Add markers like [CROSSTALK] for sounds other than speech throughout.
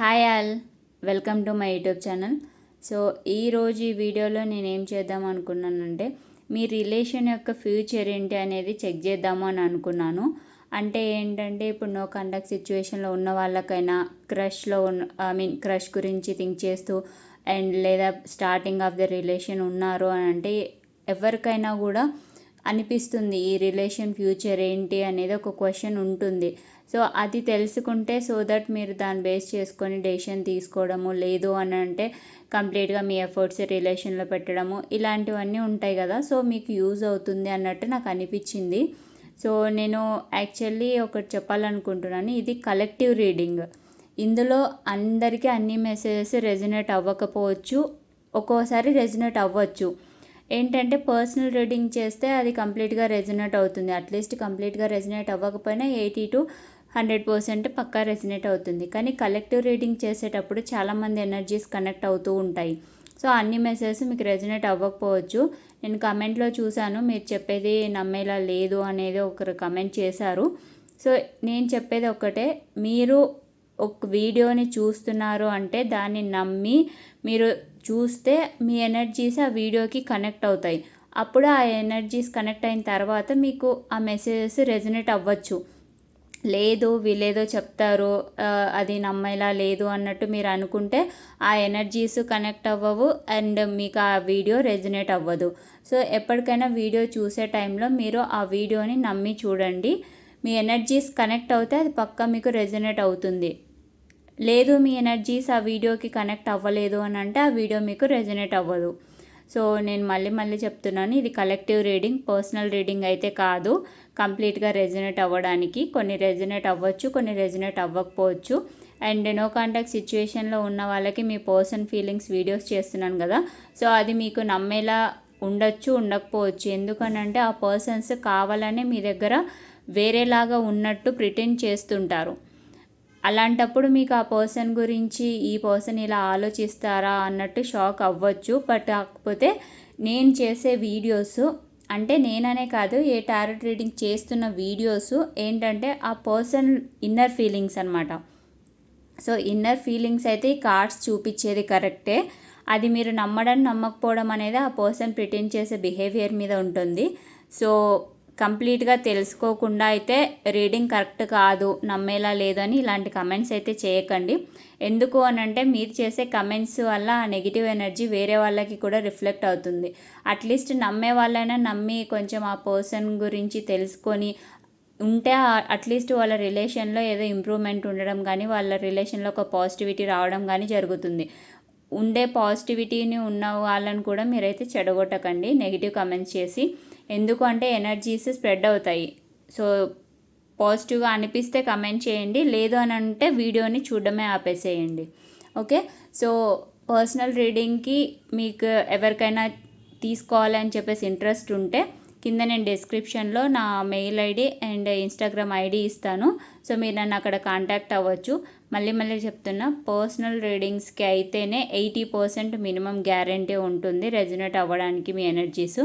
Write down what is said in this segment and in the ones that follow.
Hi all welcome to my YouTube channel so ఈరోజు ఈ వీడియోలో నేను ఏం చేద్దాం అనుకున్నానంటే మీ రిలేషన్ యొక్క ఫ్యూచర్ ఏంటి అనేది చెక్ చేద్దాము అని అనుకున్నాను అంటే ఏంటంటే ఇప్పుడు నో కండక్ట్ సిచ్యువేషన్లో ఉన్న వాళ్ళకైనా క్రష్లో ఉన్న ఐ మీన్ క్రష్ గురించి థింక్ చేస్తూ అండ్ లేదా స్టార్టింగ్ ఆఫ్ ద రిలేషన్ ఉన్నారు అని అంటే ఎవరికైనా కూడా అనిపిస్తుంది ఈ రిలేషన్ ఫ్యూచర్ ఏంటి అనేది ఒక క్వశ్చన్ ఉంటుంది సో అది తెలుసుకుంటే సో దట్ మీరు దాన్ని బేస్ చేసుకొని డెసిషన్ తీసుకోవడము లేదు అని అంటే కంప్లీట్గా మీ ఎఫర్ట్స్ రిలేషన్లో పెట్టడము ఇలాంటివన్నీ ఉంటాయి కదా సో మీకు యూజ్ అవుతుంది అన్నట్టు నాకు అనిపించింది సో నేను యాక్చువల్లీ ఒకటి చెప్పాలనుకుంటున్నాను ఇది కలెక్టివ్ రీడింగ్ ఇందులో అందరికీ అన్ని మెసేజెస్ రెజినేట్ అవ్వకపోవచ్చు ఒక్కోసారి రెజినేట్ అవ్వచ్చు ఏంటంటే పర్సనల్ రీడింగ్ చేస్తే అది కంప్లీట్గా రెజినేట్ అవుతుంది అట్లీస్ట్ కంప్లీట్గా రెజినేట్ అవ్వకపోయినా ఎయిటీ టు హండ్రెడ్ పర్సెంట్ పక్కా రెసినేట్ అవుతుంది కానీ కలెక్టివ్ రీడింగ్ చేసేటప్పుడు చాలామంది ఎనర్జీస్ కనెక్ట్ అవుతూ ఉంటాయి సో అన్ని మెసేజెస్ మీకు రెజినేట్ అవ్వకపోవచ్చు నేను కమెంట్లో చూశాను మీరు చెప్పేది నమ్మేలా లేదు అనేది ఒకరు కమెంట్ చేశారు సో నేను చెప్పేది ఒకటే మీరు ఒక వీడియోని చూస్తున్నారు అంటే దాన్ని నమ్మి మీరు చూస్తే మీ ఎనర్జీస్ ఆ వీడియోకి కనెక్ట్ అవుతాయి అప్పుడు ఆ ఎనర్జీస్ కనెక్ట్ అయిన తర్వాత మీకు ఆ మెసేజెస్ రెజినేట్ అవ్వచ్చు లేదు వీళ్ళేదో చెప్తారు అది నమ్మేలా లేదు అన్నట్టు మీరు అనుకుంటే ఆ ఎనర్జీస్ కనెక్ట్ అవ్వవు అండ్ మీకు ఆ వీడియో రెజినేట్ అవ్వదు సో ఎప్పటికైనా వీడియో చూసే టైంలో మీరు ఆ వీడియోని నమ్మి చూడండి మీ ఎనర్జీస్ కనెక్ట్ అవుతే అది పక్కా మీకు రెజినేట్ అవుతుంది లేదు మీ ఎనర్జీస్ ఆ వీడియోకి కనెక్ట్ అవ్వలేదు అని అంటే ఆ వీడియో మీకు రెజినేట్ అవ్వదు సో నేను మళ్ళీ మళ్ళీ చెప్తున్నాను ఇది కలెక్టివ్ రీడింగ్ పర్సనల్ రీడింగ్ అయితే కాదు కంప్లీట్గా రెజినేట్ అవ్వడానికి కొన్ని రెజినేట్ అవ్వచ్చు కొన్ని రెజినేట్ అవ్వకపోవచ్చు అండ్ నో కాంటాక్ట్ సిచ్యువేషన్లో ఉన్న వాళ్ళకి మీ పర్సన్ ఫీలింగ్స్ వీడియోస్ చేస్తున్నాను కదా సో అది మీకు నమ్మేలా ఉండొచ్చు ఉండకపోవచ్చు ఎందుకనంటే ఆ పర్సన్స్ కావాలనే మీ దగ్గర వేరేలాగా ఉన్నట్టు ప్రిటెండ్ చేస్తుంటారు అలాంటప్పుడు మీకు ఆ పర్సన్ గురించి ఈ పర్సన్ ఇలా ఆలోచిస్తారా అన్నట్టు షాక్ అవ్వచ్చు బట్ కాకపోతే నేను చేసే వీడియోస్ అంటే నేననే కాదు ఏ టారెట్ రీడింగ్ చేస్తున్న వీడియోస్ ఏంటంటే ఆ పర్సన్ ఇన్నర్ ఫీలింగ్స్ అనమాట సో ఇన్నర్ ఫీలింగ్స్ అయితే ఈ కార్డ్స్ చూపించేది కరెక్టే అది మీరు నమ్మడం నమ్మకపోవడం అనేది ఆ పర్సన్ ప్రిటెండ్ చేసే బిహేవియర్ మీద ఉంటుంది సో కంప్లీట్గా తెలుసుకోకుండా అయితే రీడింగ్ కరెక్ట్ కాదు నమ్మేలా లేదని ఇలాంటి కమెంట్స్ అయితే చేయకండి ఎందుకు అని అంటే మీరు చేసే కమెంట్స్ వల్ల ఆ నెగిటివ్ ఎనర్జీ వేరే వాళ్ళకి కూడా రిఫ్లెక్ట్ అవుతుంది అట్లీస్ట్ నమ్మే వాళ్ళైనా నమ్మి కొంచెం ఆ పర్సన్ గురించి తెలుసుకొని ఉంటే అట్లీస్ట్ వాళ్ళ రిలేషన్లో ఏదో ఇంప్రూవ్మెంట్ ఉండడం కానీ వాళ్ళ రిలేషన్లో ఒక పాజిటివిటీ రావడం కానీ జరుగుతుంది ఉండే పాజిటివిటీని ఉన్న వాళ్ళని కూడా మీరైతే చెడగొట్టకండి నెగిటివ్ కమెంట్స్ చేసి ఎందుకు అంటే ఎనర్జీస్ స్ప్రెడ్ అవుతాయి సో పాజిటివ్గా అనిపిస్తే కమెంట్ చేయండి లేదు అని అంటే వీడియోని చూడడమే ఆపేసేయండి ఓకే సో పర్సనల్ రీడింగ్కి మీకు ఎవరికైనా తీసుకోవాలని చెప్పేసి ఇంట్రెస్ట్ ఉంటే కింద నేను డిస్క్రిప్షన్లో నా mail ID and Instagram ID ఇస్తాను సో మీరు నన్ను అక్కడ కాంటాక్ట్ అవ్వచ్చు మళ్ళీ మళ్ళీ చెప్తున్నా పర్సనల్ రీడింగ్స్కి అయితేనే ఎయిటీ పర్సెంట్ మినిమం గ్యారంటీ ఉంటుంది రెజినేట్ అవ్వడానికి మీ ఎనర్జీస్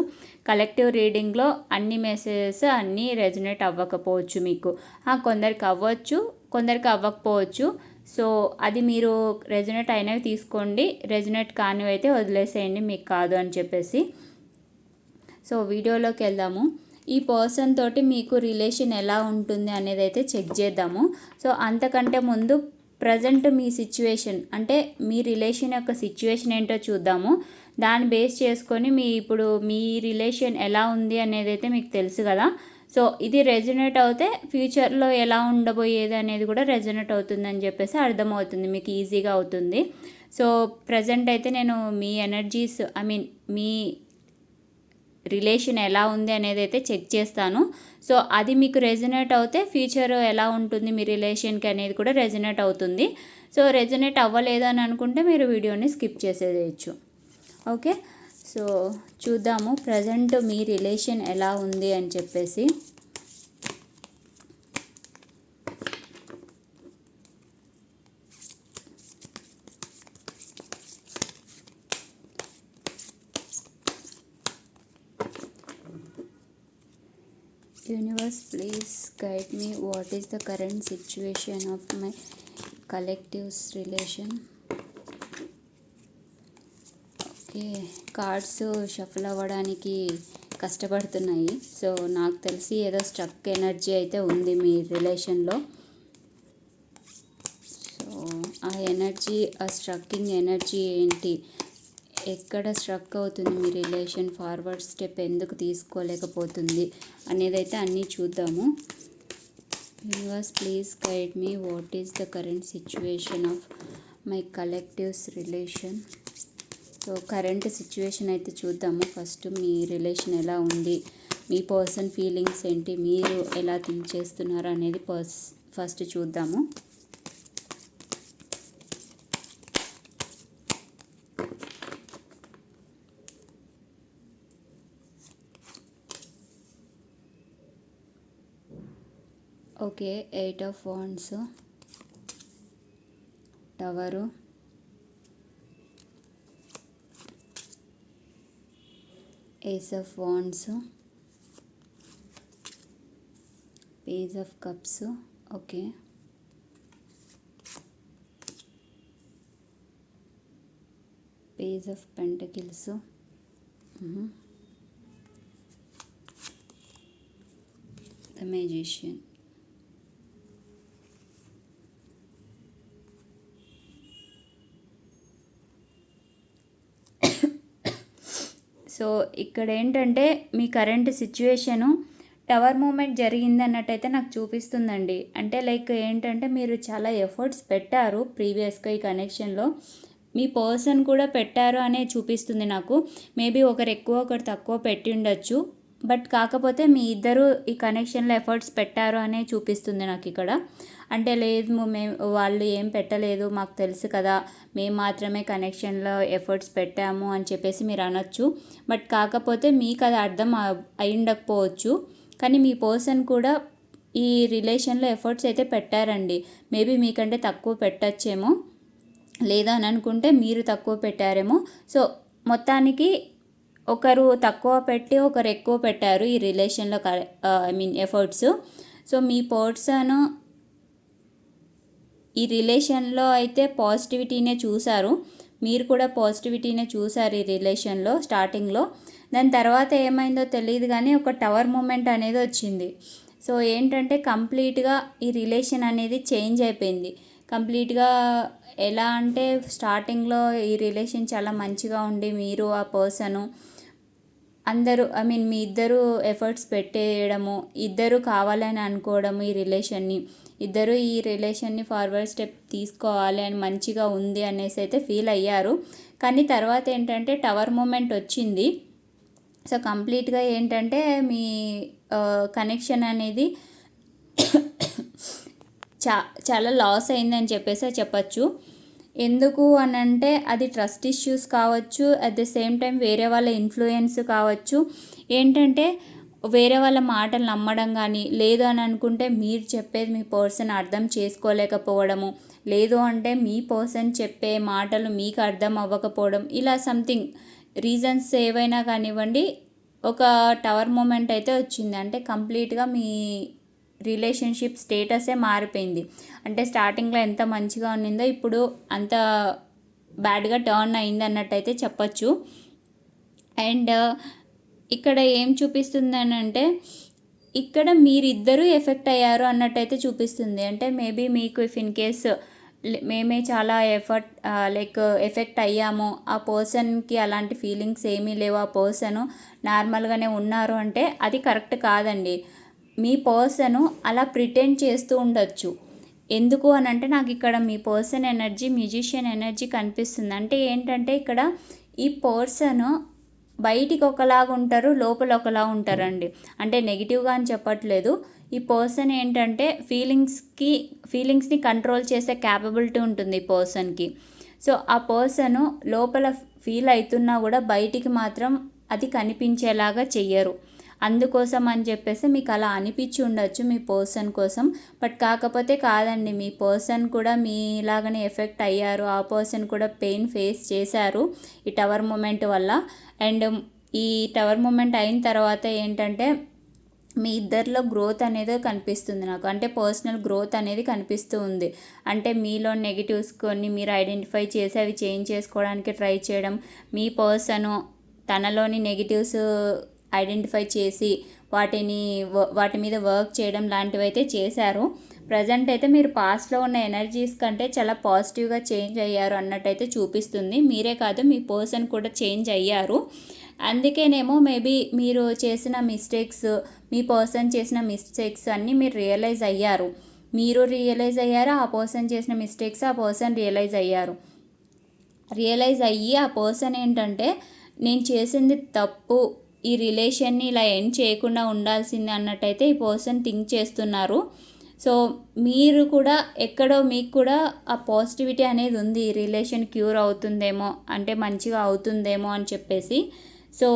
కలెక్టివ్ రీడింగ్లో అన్ని మెసేజెస్ అన్నీ రెజినేట్ అవ్వకపోవచ్చు మీకు కొందరికి అవ్వచ్చు కొందరికి అవ్వకపోవచ్చు సో అది మీరు రెజినేట్ అయినవి తీసుకోండి రెజినేట్ కానివైతే అయితే వదిలేసేయండి మీకు కాదు అని చెప్పేసి సో వీడియోలోకి వెళ్దాము ఈ పర్సన్ తోటి మీకు రిలేషన్ ఎలా ఉంటుంది అనేది అయితే చెక్ చేద్దాము సో అంతకంటే ముందు ప్రజెంట్ మీ సిచ్యువేషన్ అంటే మీ రిలేషన్ యొక్క సిచ్యువేషన్ ఏంటో చూద్దాము దాన్ని బేస్ చేసుకొని మీ ఇప్పుడు మీ రిలేషన్ ఎలా ఉంది అనేది అయితే మీకు తెలుసు కదా సో ఇది రెజనేట్ అవుతే ఫ్యూచర్లో ఎలా ఉండబోయేది అనేది కూడా రెజనేట్ అవుతుందని చెప్పేసి అర్థమవుతుంది మీకు ఈజీగా అవుతుంది సో ప్రజెంట్ అయితే నేను మీ ఎనర్జీస్ ఐ మీన్ మీ రిలేషన్ ఎలా ఉంది అనేది అయితే చెక్ చేస్తాను సో అది మీకు రెజనేట్ అవుతే ఫ్యూచర్ ఎలా ఉంటుంది మీ రిలేషన్కి అనేది కూడా రెజనేట్ అవుతుంది సో రెజనేట్ అవ్వలేదు అని అనుకుంటే మీరు వీడియోని స్కిప్ చేసేయచ్చు ఓకే సో చూద్దాము ప్రజెంట్ మీ రిలేషన్ ఎలా ఉంది అని చెప్పేసి what is the current situation of my collectives relation okay cards shuffle అవ్వడానికి కష్టపడుతున్నాయి సో నాకు తెలిసి ఏదో స్ట్రక్ ఎనర్జీ అయితే ఉంది మీ రిలేషన్లో సో ఆ ఎనర్జీ ఆ స్ట్రక్కింగ్ ఎనర్జీ ఏంటి ఎక్కడ స్ట్రక్ అవుతుంది మీ రిలేషన్ ఫార్వర్డ్ స్టెప్ ఎందుకు తీసుకోలేకపోతుంది అనేది అయితే అన్నీ చూద్దాము universe please guide me what is the current situation of my collectives relation so current situation అయితే చూద్దాము ఫస్ట్ మీ రిలేషన్ ఎలా ఉంది మీ పర్సన్ ఫీలింగ్స్ ఏంటి మీరు ఎలా థింక్ చేస్తున్నారు అనేది పర్స్ ఫస్ట్ చూద్దాము Eight of Wands, Tower, Ace of Wands, Page of Cups. Okay. Page of Pentacles. The Magician. So ఇక్కడ ఏంటంటే మీ కరెంట్ సిచ్యువేషను టవర్ మూమెంట్ జరిగిందన్నట్టయితే నాకు చూపిస్తుందండి అంటే లైక్ ఏంటంటే మీరు చాలా ఎఫర్ట్స్ పెట్టారు ప్రీవియస్గా ఈ కనెక్షన్లో మీ పర్సన్ కూడా పెట్టారు అనే చూపిస్తుంది నాకు మేబీ ఒకరు ఎక్కువ ఒకరు తక్కువ పెట్టి ఉండొచ్చు బట్ కాకపోతే మీ ఇద్దరు ఈ కనెక్షన్లో ఎఫర్ట్స్ పెట్టారు అనే చూపిస్తుంది నాకు ఇక్కడ అంటే లేదు మేము వాళ్ళు ఏం పెట్టలేదు మాకు తెలుసు కదా మేము మాత్రమే కనెక్షన్లో ఎఫర్ట్స్ పెట్టాము అని చెప్పేసి మీరు అనొచ్చు బట్ కాకపోతే మీకు అది అర్థం అయి ఉండకపోవచ్చు కానీ మీ పర్సన్ కూడా ఈ రిలేషన్లో ఎఫర్ట్స్ అయితే పెట్టారండి మేబీ మీకంటే తక్కువ పెట్టచ్చేమో లేదా అని అనుకుంటే మీరు తక్కువ పెట్టారేమో సో మొత్తానికి ఒకరు తక్కువ పెట్టి ఒకరు ఎక్కువ పెట్టారు ఈ రిలేషన్లో ఐ మీన్ ఎఫర్ట్స్ సో మీ పర్సన్ ఈ రిలేషన్లో అయితే పాజిటివిటీనే చూశారు మీరు కూడా పాజిటివిటీనే చూశారు ఈ రిలేషన్లో స్టార్టింగ్లో దాని తర్వాత ఏమైందో తెలియదు కానీ ఒక టవర్ మూమెంట్ అనేది వచ్చింది సో ఏంటంటే కంప్లీట్గా ఈ రిలేషన్ అనేది చేంజ్ అయిపోయింది కంప్లీట్గా ఎలా అంటే స్టార్టింగ్లో ఈ రిలేషన్ చాలా మంచిగా ఉండి మీరు ఆ పర్సను అందరూ ఐ మీన్ మీ ఇద్దరు ఎఫర్ట్స్ పెట్టేయడము ఇద్దరు కావాలని అనుకోవడము ఈ రిలేషన్ని ఇద్దరు ఈ రిలేషన్ని ఫార్వర్డ్ స్టెప్ తీసుకోవాలి అని మంచిగా ఉంది అనేసి అయితే ఫీల్ అయ్యారు కానీ తర్వాత ఏంటంటే టవర్ మూమెంట్ వచ్చింది సో కంప్లీట్గా ఏంటంటే మీ కనెక్షన్ అనేది [COUGHS] చా చాలా లాస్ అయిందని చెప్పేసి చెప్పచ్చు ఎందుకు అని అంటే అది ట్రస్ట్ ఇష్యూస్ కావచ్చు అట్ ద సేమ్ టైం వేరే వాళ్ళ ఇన్ఫ్లుయెన్స్ కావచ్చు ఏంటంటే వేరే వాళ్ళ మాటలు నమ్మడం కానీ లేదు అని అనుకుంటే మీరు చెప్పేది మీ పర్సన్ అర్థం చేసుకోలేకపోవడము లేదు అంటే మీ పర్సన్ చెప్పే మాటలు మీకు అర్థం అవ్వకపోవడం ఇలా సంథింగ్ రీజన్స్ ఏవైనా కానివ్వండి ఒక టవర్ మూమెంట్ అయితే వచ్చింది అంటే కంప్లీట్గా మీ రిలేషన్షిప్ స్టేటసే మారిపోయింది అంటే స్టార్టింగ్లో ఎంత మంచిగా ఉన్నిందో ఇప్పుడు అంత బ్యాడ్గా టర్న్ అయింది అన్నట్టయితే చెప్పచ్చు అండ్ ఇక్కడ ఏం చూపిస్తుంది అని అంటే ఇక్కడ మీరిద్దరూ ఎఫెక్ట్ అయ్యారు అన్నట్టయితే చూపిస్తుంది అంటే మేబీ మీకు ఇఫ్ ఇన్ కేస్ మేమే చాలా ఎఫర్ట్ లైక్ ఎఫెక్ట్ అయ్యాము ఆ పర్సన్కి అలాంటి ఫీలింగ్స్ ఏమీ లేవు ఆ పర్సన్ నార్మల్గానే ఉన్నారు అంటే అది కరెక్ట్ కాదండి మీ పర్సన్ అలా ప్రిటెండ్ చేస్తూ ఉండొచ్చు ఎందుకు అని అంటే నాకు ఇక్కడ మీ పర్సన్ ఎనర్జీ మ్యూజిషియన్ ఎనర్జీ కనిపిస్తుంది అంటే ఏంటంటే ఇక్కడ ఈ పర్సన్ బయటికి ఒకలాగా ఉంటారు లోపల ఒకలా ఉంటారండి అంటే నెగిటివ్గా అని చెప్పట్లేదు ఈ పర్సన్ ఏంటంటే ఫీలింగ్స్కి ఫీలింగ్స్ని కంట్రోల్ చేసే క్యాపబిలిటీ ఉంటుంది ఈ పర్సన్కి సో ఆ పర్సన్ లోపల ఫీల్ అవుతున్నా కూడా బయటికి మాత్రం అది కనిపించేలాగా చెయ్యరు అందుకోసం అని చెప్పేసి మీకు అలా అనిపించి ఉండొచ్చు మీ పర్సన్ కోసం బట్ కాకపోతే కాదండి మీ పర్సన్ కూడా మీలాగనే ఎఫెక్ట్ అయ్యారు ఆ పర్సన్ కూడా పెయిన్ ఫేస్ చేశారు ఈ టవర్ మూమెంట్ వల్ల అండ్ ఈ టవర్ మూమెంట్ అయిన తర్వాత ఏంటంటే మీ ఇద్దరిలో గ్రోత్ అనేది కనిపిస్తుంది నాకు అంటే పర్సనల్ గ్రోత్ అనేది కనిపిస్తూ ఉంది అంటే మీలో నెగిటివ్స్ కొన్ని మీరు ఐడెంటిఫై చేసి అవి చేంజ్ చేసుకోవడానికి ట్రై చేయడం మీ పర్సను తనలోని నెగిటివ్స్ ఐడెంటిఫై చేసి వాటిని వాటి మీద వర్క్ చేయడం లాంటివి అయితే చేశారు ప్రజెంట్ అయితే మీరు పాస్ట్లో ఉన్న ఎనర్జీస్ కంటే చాలా పాజిటివ్గా చేంజ్ అయ్యారు అన్నట్టయితే చూపిస్తుంది మీరే కాదు మీ పర్సన్ కూడా చేంజ్ అయ్యారు అందుకేనేమో మేబీ మీరు చేసిన మిస్టేక్స్ మీ పర్సన్ చేసిన మిస్టేక్స్ అన్నీ మీరు రియలైజ్ అయ్యారు మీరు రియలైజ్ అయ్యారు ఆ పర్సన్ చేసిన మిస్టేక్స్ ఆ పర్సన్ రియలైజ్ అయ్యారు రియలైజ్ అయ్యి ఆ పర్సన్ ఏంటంటే నేను చేసింది తప్పు ఈ రిలేషన్ని ఇలా ఎండ్ చేయకుండా ఉండాల్సింది అన్నట్టయితే ఈ పర్సన్ థింక్ చేస్తున్నారు సో మీరు కూడా ఎక్కడో మీకు కూడా ఆ పాజిటివిటీ అనేది ఉంది ఈ రిలేషన్ క్యూర్ అవుతుందేమో అంటే మంచిగా అవుతుందేమో అని చెప్పేసి సో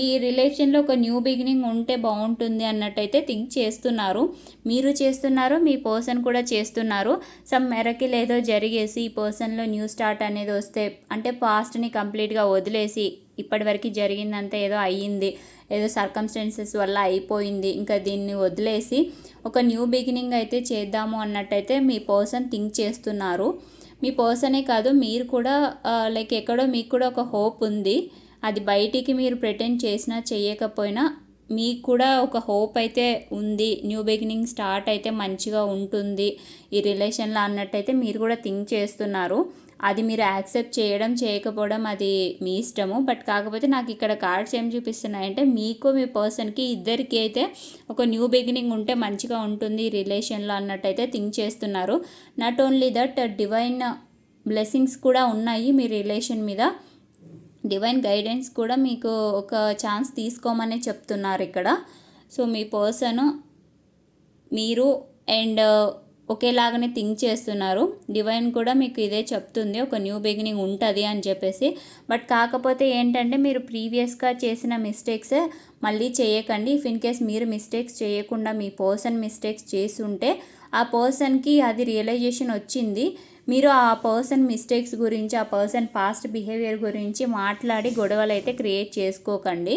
ఈ రిలేషన్లో ఒక న్యూ బిగినింగ్ ఉంటే బాగుంటుంది అన్నట్టయితే థింక్ చేస్తున్నారు మీరు చేస్తున్నారు మీ పర్సన్ కూడా చేస్తున్నారు సమ్ మెరకి లేదో జరిగేసి ఈ పర్సన్లో న్యూ స్టార్ట్ అనేది వస్తే అంటే పాస్ట్ని కంప్లీట్గా వదిలేసి ఇప్పటివరకు జరిగిందంతా ఏదో అయ్యింది ఏదో సర్కమ్స్టెన్సెస్ వల్ల అయిపోయింది ఇంకా దీన్ని వదిలేసి ఒక న్యూ బిగినింగ్ అయితే చేద్దాము అన్నట్టయితే మీ పర్సన్ థింక్ చేస్తున్నారు మీ పర్సనే కాదు మీరు కూడా లైక్ ఎక్కడో మీకు కూడా ఒక హోప్ ఉంది అది బయటికి మీరు ప్రిటెండ్ చేసినా చేయకపోయినా మీకు కూడా ఒక హోప్ అయితే ఉంది న్యూ బిగినింగ్ స్టార్ట్ అయితే మంచిగా ఉంటుంది ఈ రిలేషన్లో అన్నట్టయితే మీరు కూడా థింక్ చేస్తున్నారు అది మీరు యాక్సెప్ట్ చేయడం చేయకపోవడం అది మీ ఇష్టము బట్ కాకపోతే నాకు ఇక్కడ కార్డ్స్ ఏం చూపిస్తున్నాయంటే మీకు మీ పర్సన్కి ఇద్దరికి అయితే ఒక న్యూ బిగినింగ్ ఉంటే మంచిగా ఉంటుంది రిలేషన్లో అన్నట్టయితే థింక్ చేస్తున్నారు not only that divine blessings కూడా ఉన్నాయి మీ రిలేషన్ మీద డివైన్ గైడెన్స్ కూడా మీకు ఒక ఛాన్స్ తీసుకోమని చెప్తున్నారు ఇక్కడ సో మీ పర్సన్ మీరు అండ్ ఒకేలాగానే థింక్ చేస్తున్నారు డివైన్ కూడా మీకు ఇదే చెప్తుంది ఒక న్యూ బిగినింగ్ ఉంటుంది అని చెప్పేసి బట్ కాకపోతే ఏంటంటే మీరు ప్రీవియస్గా చేసిన మిస్టేక్స్ మళ్ళీ చేయకండి ఇఫ్ ఇన్ కేస్ మీరు మిస్టేక్స్ చేయకుండా మీ పర్సన్ మిస్టేక్స్ చేస్తుంటే ఆ పర్సన్కి అది రియలైజేషన్ వచ్చింది మీరు ఆ పర్సన్ మిస్టేక్స్ గురించి ఆ పర్సన్ పాస్ట్ బిహేవియర్ గురించి మాట్లాడి గొడవలు అయితే క్రియేట్ చేసుకోకండి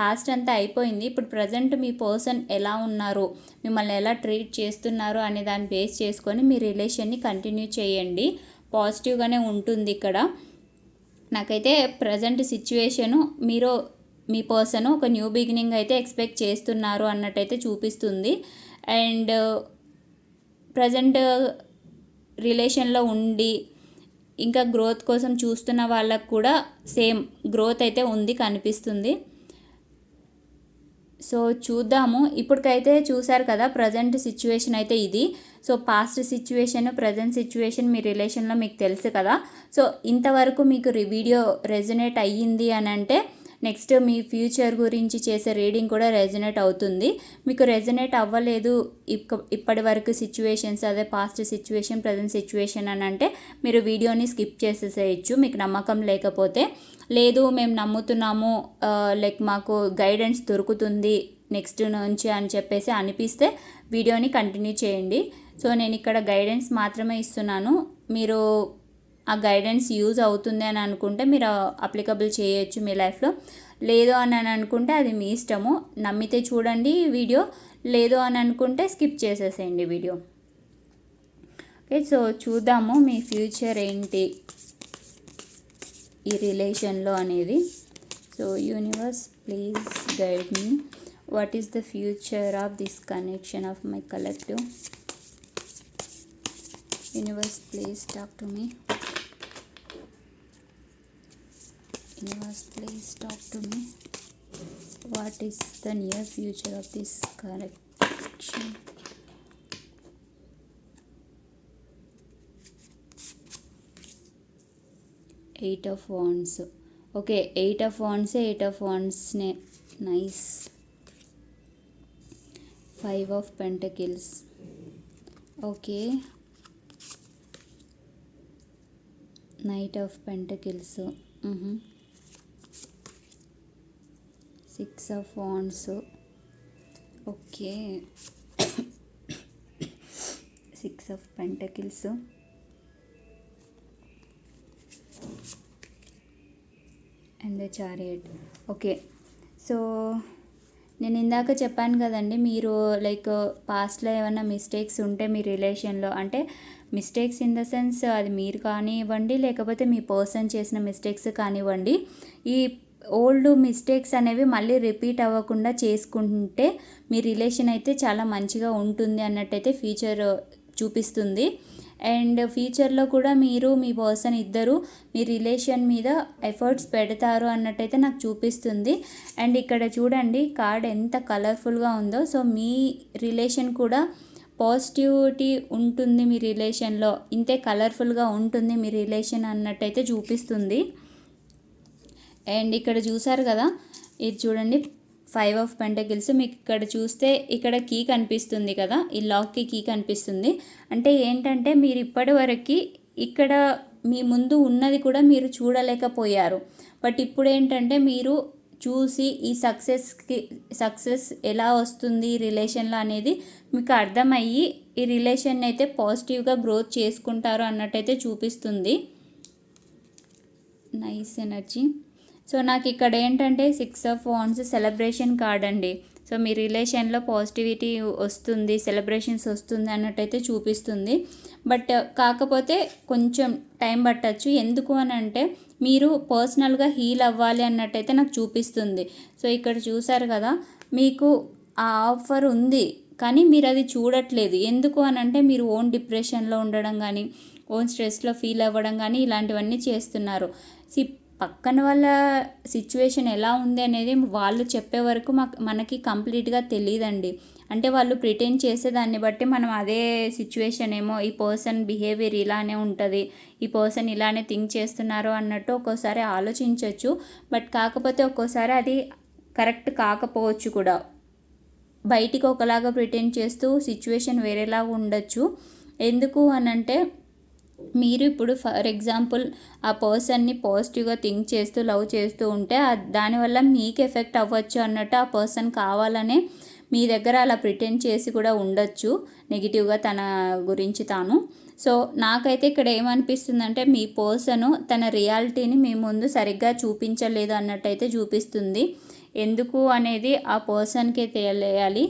పాస్ట్ అంతా అయిపోయింది ఇప్పుడు ప్రజెంట్ మీ పర్సన్ ఎలా ఉన్నారు మిమ్మల్ని ఎలా ట్రీట్ చేస్తున్నారు అనే దాన్ని బేస్ చేసుకొని మీ రిలేషన్ని కంటిన్యూ చేయండి పాజిటివ్గానే ఉంటుంది ఇక్కడ నాకైతే ప్రజెంట్ సిచ్యువేషను మీరు మీ పర్సన్ ఒక న్యూ బిగినింగ్ అయితే ఎక్స్పెక్ట్ చేస్తున్నారు అన్నట్టయితే చూపిస్తుంది అండ్ ప్రజెంట్ రిలేషన్లో ఉండి ఇంకా గ్రోత్ కోసం చూస్తున్న వాళ్ళకు కూడా సేమ్ గ్రోత్ అయితే ఉంది కనిపిస్తుంది సో చూద్దాము ఇప్పటికైతే చూశారు కదా ప్రజెంట్ సిచ్యువేషన్ అయితే ఇది so past situation present situation మీ రిలేషన్లో మీకు తెలుసు కదా సో ఇంతవరకు మీకు వీడియో రెజనేట్ అయ్యింది అని అంటే నెక్స్ట్ మీ ఫ్యూచర్ గురించి చేసే రీడింగ్ కూడా రెజనేట్ అవుతుంది మీకు రెజనేట్ అవ్వలేదు ఇప్పటి వరకు సిచ్యువేషన్స్ అదే పాస్ట్ సిచ్యువేషన్ ప్రజెంట్ సిచ్యువేషన్ అని అంటే మీరు వీడియోని స్కిప్ చేసేసేయచ్చు మీకు నమ్మకం లేకపోతే లేదు మేము నమ్ముతున్నాము లైక్ మాకు గైడెన్స్ దొరుకుతుంది నెక్స్ట్ నుంచి అని చెప్పేసి అనిపిస్తే వీడియోని కంటిన్యూ చేయండి సో నేను ఇక్కడ గైడెన్స్ మాత్రమే ఇస్తున్నాను మీరు ఆ గైడెన్స్ యూజ్ అవుతుంది అని అనుకుంటే మీరు అప్లికబుల్ చేయొచ్చు మీ లైఫ్లో లేదు అని అనుకుంటే అది మీ ఇష్టము నమ్మితే చూడండి వీడియో లేదు అని అనుకుంటే స్కిప్ చేసేసేయండి వీడియో ఓకే సో చూద్దాము మీ ఫ్యూచర్ ఏంటి ఈ రిలేషన్లో అనేది so universe please guide me what is the future of this connection of my collective universe please talk to me universe please talk to me what is the near future of this correction eight of wands okay eight of wands eight of వాన్స్నే nice five of pentacles okay knight of pentacles six of wands okay six of pentacles and the chariot okay so నేను ఇందాక చెప్పాను కదండి మీరు like పాస్ట్లో ఏమైనా mistakes ఉంటే మీ రిలేషన్లో అంటే మిస్టేక్స్ ఇన్ ద సెన్స్ అది మీరు కానివ్వండి లేకపోతే మీ పర్సన్ చేసిన మిస్టేక్స్ కానివ్వండి ఈ ఓల్డ్ మిస్టేక్స్ అనేవి మళ్ళీ రిపీట్ అవ్వకుండా చేసుకుంటే మీ రిలేషన్ అయితే చాలా మంచిగా ఉంటుంది అన్నట్టయితే ఫ్యూచర్ చూపిస్తుంది అండ్ ఫ్యూచర్లో కూడా మీరు మీ పర్సన్ ఇద్దరు మీ రిలేషన్ మీద ఎఫర్ట్స్ పెడతారు అన్నట్టయితే నాకు చూపిస్తుంది అండ్ ఇక్కడ చూడండి కార్డ్ ఎంత కలర్ఫుల్గా ఉందో సో మీ రిలేషన్ కూడా పాజిటివిటీ ఉంటుంది మీ రిలేషన్లో ఇంతే కలర్ఫుల్గా ఉంటుంది మీ రిలేషన్ అన్నట్టయితే చూపిస్తుంది అండ్ ఇక్కడ చూసారు కదా ఇది చూడండి ఫైవ్ ఆఫ్ పెంటకిల్స్ మీకు ఇక్కడ చూస్తే ఇక్కడ కీ కనిపిస్తుంది కదా ఈ లాక్కి కీ కనిపిస్తుంది అంటే ఏంటంటే మీరు ఇప్పటి వరకు ఇక్కడ మీ ముందు ఉన్నది కూడా మీరు చూడలేకపోయారు బట్ ఇప్పుడు ఏంటంటే మీరు చూసి ఈ సక్సెస్కి సక్సెస్ ఎలా వస్తుంది రిలేషన్లో అనేది మీకు అర్థమయ్యి ఈ రిలేషన్ అయితే పాజిటివ్గా గ్రోత్ చేసుకుంటారు అన్నట్టయితే చూపిస్తుంది నైస్ ఎనర్జీ సో నాకు ఇక్కడ ఏంటంటే six of wands celebration card అండి సో మీ రిలేషన్లో పాజిటివిటీ వస్తుంది సెలబ్రేషన్స్ వస్తుంది అన్నట్టయితే చూపిస్తుంది బట్ కాకపోతే కొంచెం టైం పట్టచ్చు ఎందుకు అని అంటే మీరు పర్సనల్గా హీల్ అవ్వాలి అన్నట్టయితే నాకు చూపిస్తుంది సో ఇక్కడ చూసారు కదా మీకు ఆ ఆఫర్ ఉంది కానీ మీరు అది చూడట్లేదు ఎందుకు అని అంటే మీరు ఓన్ డిప్రెషన్లో ఉండడం కానీ ఓన్ స్ట్రెస్లో ఫీల్ అవ్వడం కానీ ఇలాంటివన్నీ చేస్తున్నారు పక్కన వాళ్ళ సిచ్యువేషన్ ఎలా ఉంది అనేది వాళ్ళు చెప్పే వరకు మాకు మనకి కంప్లీట్గా తెలియదండి అంటే వాళ్ళు ప్రిటెండ్ చేసేదాన్ని బట్టి మనం అదే సిచ్యువేషన్ ఏమో ఈ పర్సన్ బిహేవియర్ ఇలానే ఉంటుంది ఈ పర్సన్ ఇలానే థింక్ చేస్తున్నారు అన్నట్టు ఒక్కోసారి ఆలోచించవచ్చు బట్ కాకపోతే ఒక్కోసారి అది కరెక్ట్ కాకపోవచ్చు కూడా బయటికి ఒకలాగా ప్రిటెండ్ చేస్తూ సిచ్యువేషన్ వేరేలాగా ఉండొచ్చు ఎందుకు అనంటే మీరు ఇప్పుడు ఫర్ ఎగ్జాంపుల్ ఆ పర్సన్ని పాజిటివ్గా థింక్ చేస్తూ లవ్ చేస్తూ ఉంటే దానివల్ల మీకు ఎఫెక్ట్ అవ్వచ్చు అన్నట్టు ఆ పర్సన్ కావాలనే మీ దగ్గర అలా ప్రిటెండ్ చేసి కూడా ఉండొచ్చు నెగిటివ్గా తన గురించి తాను సో నాకైతే ఇక్కడ ఏమనిపిస్తుందంటే మీ పర్సను తన రియాలిటీని మీ ముందు సరిగ్గా చూపించలేదు అన్నట్టయితే చూపిస్తుంది ఎందుకు అనేది ఆ పర్సన్కే తెలియాలి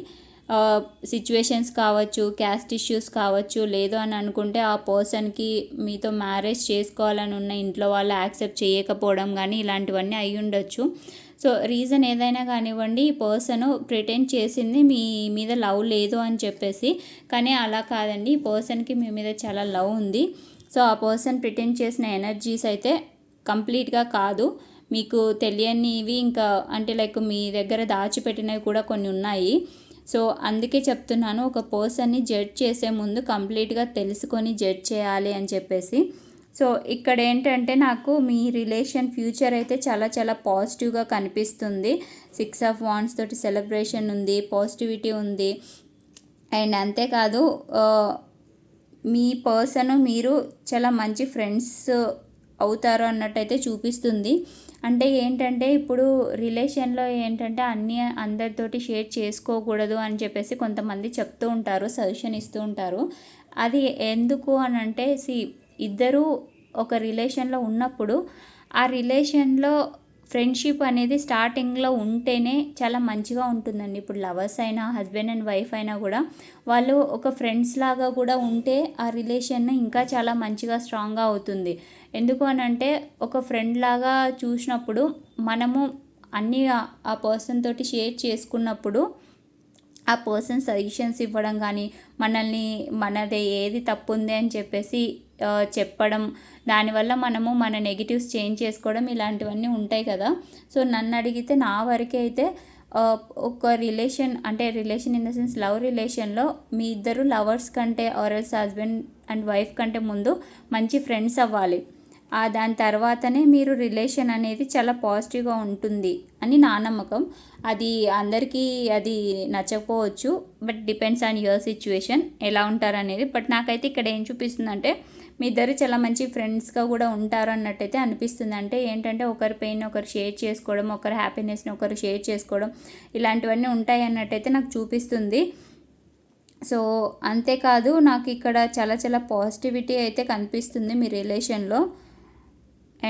సిచ్యువేషన్స్ కావచ్చు క్యాస్ట్ ఇష్యూస్ కావచ్చు లేదు అని అనుకుంటే ఆ పర్సన్కి మీతో మ్యారేజ్ చేసుకోవాలని ఉన్న ఇంట్లో వాళ్ళు యాక్సెప్ట్ చేయకపోవడం కానీ ఇలాంటివన్నీ అయి ఉండొచ్చు సో రీజన్ ఏదైనా కానివ్వండి ఈ పర్సన్ ప్రిటెండ్ చేసింది మీ మీద లవ్ లేదు అని చెప్పేసి కానీ అలా కాదండి ఈ పర్సన్కి మీ మీద చాలా లవ్ ఉంది సో ఆ పర్సన్ ప్రిటెండ్ చేసిన ఎనర్జీస్ అయితే కంప్లీట్గా కాదు మీకు తెలియనివి ఇంకా అంటే లైక్ మీ దగ్గర దాచిపెట్టినవి కూడా కొన్ని ఉన్నాయి సో అందుకే చెప్తున్నాను ఒక పర్సన్ని జడ్జ్ చేసే ముందు కంప్లీట్గా తెలుసుకొని జడ్జ్ చేయాలి అని చెప్పేసి సో ఇక్కడ ఏంటంటే నాకు మీ రిలేషన్ ఫ్యూచర్ అయితే చాలా చాలా పాజిటివ్గా కనిపిస్తుంది సిక్స్ ఆఫ్ వాన్స్ తోటి సెలబ్రేషన్ ఉంది పాజిటివిటీ ఉంది అండ్ అంతేకాదు మీ పర్సన్ మీరు చాలా మంచి ఫ్రెండ్స్ అవుతారు అన్నట్టయితే చూపిస్తుంది అంటే ఏంటంటే ఇప్పుడు రిలేషన్లో ఏంటంటే అన్నీ అందరితోటి షేర్ చేసుకోకూడదు అని చెప్పేసి కొంతమంది చెప్తూ ఉంటారు సజెషన్ ఇస్తూ ఉంటారు అది ఎందుకు అని అంటే సి ఇద్దరూ ఒక రిలేషన్లో ఉన్నప్పుడు ఆ రిలేషన్లో ఫ్రెండ్షిప్ అనేది స్టార్టింగ్లో ఉంటేనే చాలా మంచిగా ఉంటుందండి ఇప్పుడు లవర్స్ అయినా హస్బెండ్ అండ్ వైఫ్ అయినా కూడా వాళ్ళు ఒక ఫ్రెండ్స్ లాగా కూడా ఉంటే ఆ రిలేషన్ ఇంకా చాలా మంచిగా స్ట్రాంగ్గా అవుతుంది ఎందుకు అంటే ఒక ఫ్రెండ్ లాగా చూసినప్పుడు మనము అన్నీ ఆ పర్సన్ తోటి షేర్ చేసుకున్నప్పుడు ఆ పర్సన్ సజెషన్స్ ఇవ్వడం కానీ మనల్ని మనది ఏది తప్పు ఉంది అని చెప్పేసి చెప్పడం దానివల్ల మనము మన నెగిటివ్స్ చేంజ్ చేసుకోవడం ఇలాంటివన్నీ ఉంటాయి కదా సో నన్ను అడిగితే నా వరకే అయితే ఒక రిలేషన్ అంటే relation in the sense love రిలేషన్లో మీ ఇద్దరు లవర్స్ కంటే ఆర్ఎల్స్ హస్బెండ్ అండ్ వైఫ్ కంటే ముందు మంచి ఫ్రెండ్స్ అవ్వాలి దాని తర్వాతనే మీరు రిలేషన్ అనేది చాలా పాజిటివ్గా ఉంటుంది అని నా నమ్మకం అది అందరికీ అది నచ్చకపోవచ్చు but depends on your situation ఎలా ఉంటారనేది బట్ నాకైతే ఇక్కడ ఏం చూపిస్తుందంటే మీ ఇద్దరు చాలా మంచి ఫ్రెండ్స్గా కూడా ఉంటారు అన్నట్టయితే అనిపిస్తుంది అంటే ఏంటంటే ఒకరి పెయిన్ ఒకరు షేర్ చేసుకోవడం ఒకరి హ్యాపీనెస్ని ఒకరు షేర్ చేసుకోవడం ఇలాంటివన్నీ ఉంటాయి అన్నట్టయితే నాకు చూపిస్తుంది సో అంతేకాదు నాకు ఇక్కడ చాలా చాలా పాజిటివిటీ అయితే కనిపిస్తుంది మీ రిలేషన్లో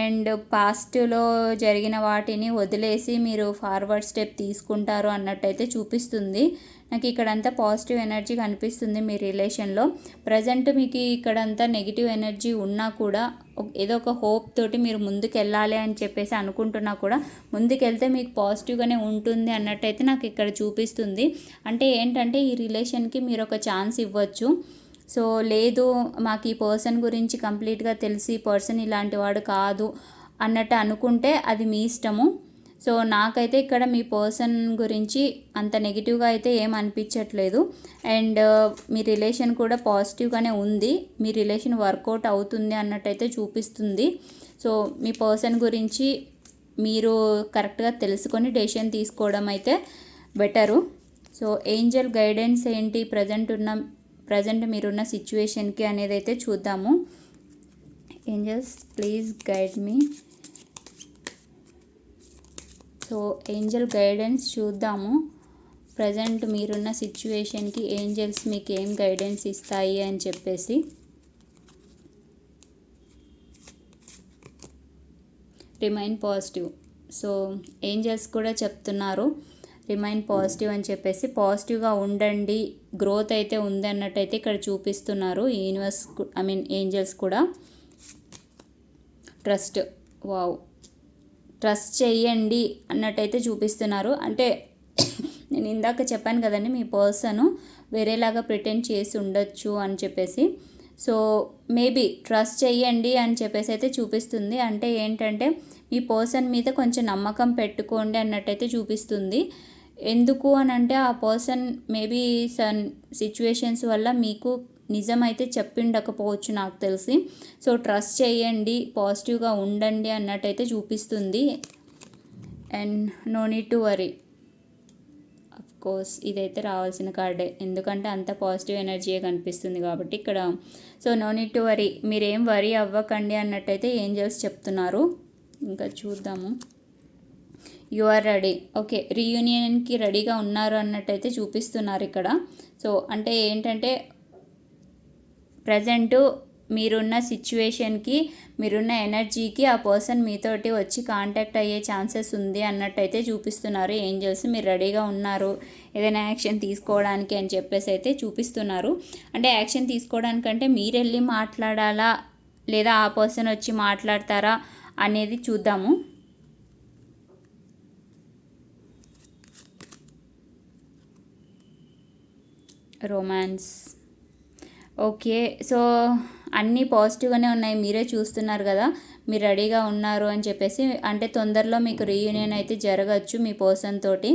అండ్ పాస్ట్లో జరిగిన వాటిని వదిలేసి మీరు ఫార్వర్డ్ స్టెప్ తీసుకుంటారు అన్నట్టయితే చూపిస్తుంది నాకు ఇక్కడంతా పాజిటివ్ ఎనర్జీ కనిపిస్తుంది మీ రిలేషన్లో ప్రజెంట్ మీకు ఇక్కడంతా నెగిటివ్ ఎనర్జీ ఉన్నా కూడా ఏదో ఒక హోప్ తోటి మీరు ముందుకు వెళ్ళాలి అని చెప్పేసి అనుకుంటున్నా కూడా ముందుకెళ్తే మీకు పాజిటివ్గానే ఉంటుంది అన్నట్టయితే నాకు ఇక్కడ చూపిస్తుంది అంటే ఏంటంటే ఈ రిలేషన్కి మీరు ఒక ఛాన్స్ ఇవ్వచ్చు సో లేదు మాకు ఈ పర్సన్ గురించి కంప్లీట్గా తెలిసి పర్సన్ ఇలాంటి వాడు కాదు అన్నట్టు అనుకుంటే అది మీ ఇష్టము సో నాకైతే ఇక్కడ మీ పర్సన్ గురించి అంత నెగిటివ్గా అయితే ఏం అనిపించట్లేదు అండ్ మీ రిలేషన్ కూడా పాజిటివ్గానే ఉంది మీ రిలేషన్ వర్కౌట్ అవుతుంది అన్నట్టయితే చూపిస్తుంది సో మీ పర్సన్ గురించి మీరు కరెక్ట్గా తెలుసుకొని డెసిషన్ తీసుకోవడం అయితే బెటరు సో ఏంజల్ గైడెన్స్ ఏంటి ప్రజెంట్ ఉన్న ప్రజెంట్ మీరున్న సిచ్యువేషన్కి అనేది అయితే చూద్దాము angels please guide me so angel guidance చూద్దాము ప్రజెంట్ మీరున్న సిచ్యువేషన్కి ఏంజల్స్ మీకు ఏం గైడెన్స్ ఇస్తాయి అని చెప్పేసి రిమైన్ పాజిటివ్ సో ఏంజల్స్ కూడా చెప్తున్నారు రిమైన్ పాజిటివ్ అని చెప్పేసి పాజిటివ్గా ఉండండి గ్రోత్ అయితే ఉంది అన్నట్టయితే ఇక్కడ చూపిస్తున్నారు యూనివర్స్ ఐ మీన్ ఏంజల్స్ కూడా ట్రస్ట్ వావ్ ట్రస్ట్ చేయండి అన్నట్టయితే చూపిస్తున్నారు అంటే [COUGHS] నేను ఇందాక చెప్పాను కదండి మీ పర్సన్ వేరేలాగా ప్రిటెండ్ చేసి ఉండొచ్చు అని చెప్పేసి సో మేబీ ట్రస్ట్ చేయండి అని చెప్పేసి అయితే చూపిస్తుంది అంటే ఏంటంటే మీ పర్సన్ మీద కొంచెం నమ్మకం పెట్టుకోండి అన్నట్టయితే చూపిస్తుంది ఎందుకు అని అంటే ఆ పర్సన్ మేబీ సన్ సిచ్యువేషన్స్ వల్ల మీకు నిజమైతే చెప్పిండకపోవచ్చు నాకు తెలిసి సో ట్రస్ట్ చేయండి పాజిటివ్గా ఉండండి అన్నట్టయితే చూపిస్తుంది and no need to worry course ఇదైతే రావాల్సిన కార్డే ఎందుకంటే అంత పాజిటివ్ ఎనర్జీయే కనిపిస్తుంది కాబట్టి ఇక్కడ so no need to worry మీరేం వరీ అవ్వకండి అన్నట్టయితే ఏంజల్స్ చెప్తున్నారు ఇంకా చూద్దాము యు ఆర్ రెడీ ఓకే రీయూనియన్కి రెడీగా ఉన్నారు అన్నట్టయితే చూపిస్తున్నారు ఇక్కడ సో అంటే ఏంటంటే ప్రజెంటు మీరున్న సిచ్యువేషన్కి మీరున్న ఎనర్జీకి ఆ పర్సన్ మీతోటి వచ్చి కాంటాక్ట్ అయ్యే ఛాన్సెస్ ఉంది అన్నట్టయితే చూపిస్తున్నారు ఏంజల్స్ మీరు రెడీగా ఉన్నారు ఏదైనా యాక్షన్ తీసుకోవడానికి అని చెప్పేసి అయితే చూపిస్తున్నారు అంటే యాక్షన్ తీసుకోవడానికంటే మీరు వెళ్ళి మాట్లాడాలా లేదా ఆ పర్సన్ వచ్చి మాట్లాడతారా అనేది చూద్దాము రొమాన్స్ ఓకే సో అన్నీ పాజిటివ్గానే ఉన్నాయి మీరే చూస్తున్నారు కదా మీరు రెడీగా ఉన్నారు అని చెప్పేసి అంటే తొందరలో మీకు రీయూనియన్ అయితే జరగచ్చు మీ పర్సన్ తోటి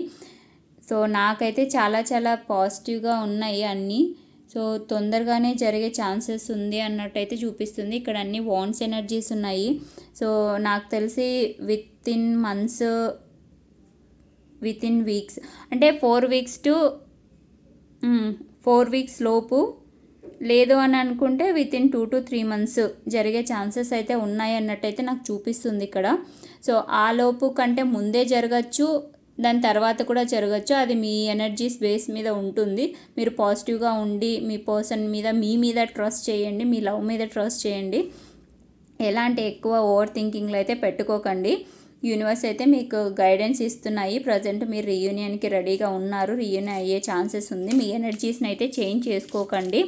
సో నాకైతే చాలా చాలా పాజిటివ్గా ఉన్నాయి అన్నీ సో తొందరగానే జరిగే ఛాన్సెస్ ఉంది అన్నట్టయితే చూపిస్తుంది ఇక్కడ అన్ని వాన్స్ ఎనర్జీస్ ఉన్నాయి సో నాకు తెలిసి within months within weeks అంటే four weeks to four weeks లోపు లేదు అని అనుకుంటే within two to three months జరిగే ఛాన్సెస్ అయితే ఉన్నాయి అన్నట్టయితే నాకు చూపిస్తుంది ఇక్కడ సో ఆ లోపు కంటే ముందే జరగచ్చు దాని తర్వాత కూడా జరగచ్చు అది మీ ఎనర్జీస్ బేస్ మీద ఉంటుంది మీరు పాజిటివ్గా ఉండి మీ పర్సన్ మీద మీ మీద ట్రస్ట్ చేయండి మీ లవ్ మీద ట్రస్ట్ చేయండి ఎలాంటి ఎక్కువ ఓవర్ థింకింగ్లు అయితే పెట్టుకోకండి యూనివర్స్ అయితే మీకు గైడెన్స్ ఇస్తున్నాయి ప్రజెంట్ మీరు రీయూనియన్కి రెడీగా ఉన్నారు రీయూనియన్ అయ్యే ఛాన్సెస్ ఉంది మీ ఎనర్జీస్ని అయితే చేంజ్ చేసుకోకండి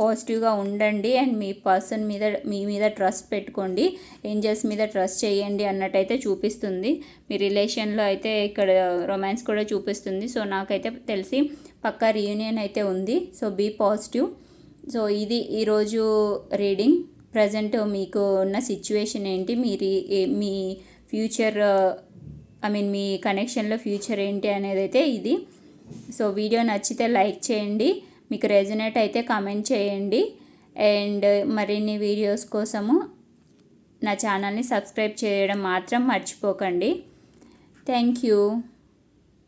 పాజిటివ్గా ఉండండి అండ్ మీ పర్సన్ మీద మీ మీద ట్రస్ట్ పెట్టుకోండి ఏంజల్స్ మీద ట్రస్ట్ చేయండి అన్నట్టయితే చూపిస్తుంది మీ రిలేషన్లో అయితే ఇక్కడ రొమాన్స్ కూడా చూపిస్తుంది సో నాకైతే తెలిసి పక్కా రీయూనియన్ అయితే ఉంది సో బీ పాజిటివ్ సో ఇది ఈరోజు రీడింగ్ ప్రజెంట్ మీకు ఉన్న సిచ్యువేషన్ ఏంటి మీ మీ ఫ్యూచర్ ఐ మీన్ మీ కనెక్షన్లో ఫ్యూచర్ ఏంటి అనేది అయితే ఇది సో వీడియో నచ్చితే లైక్ చేయండి మీకు రెజనేట్ అయితే కామెంట్ చేయండి అండ్ మరిన్ని వీడియోస్ కోసము నా ఛానల్ని సబ్స్క్రైబ్ చేయడం మాత్రం మర్చిపోకండి థ్యాంక్ యూ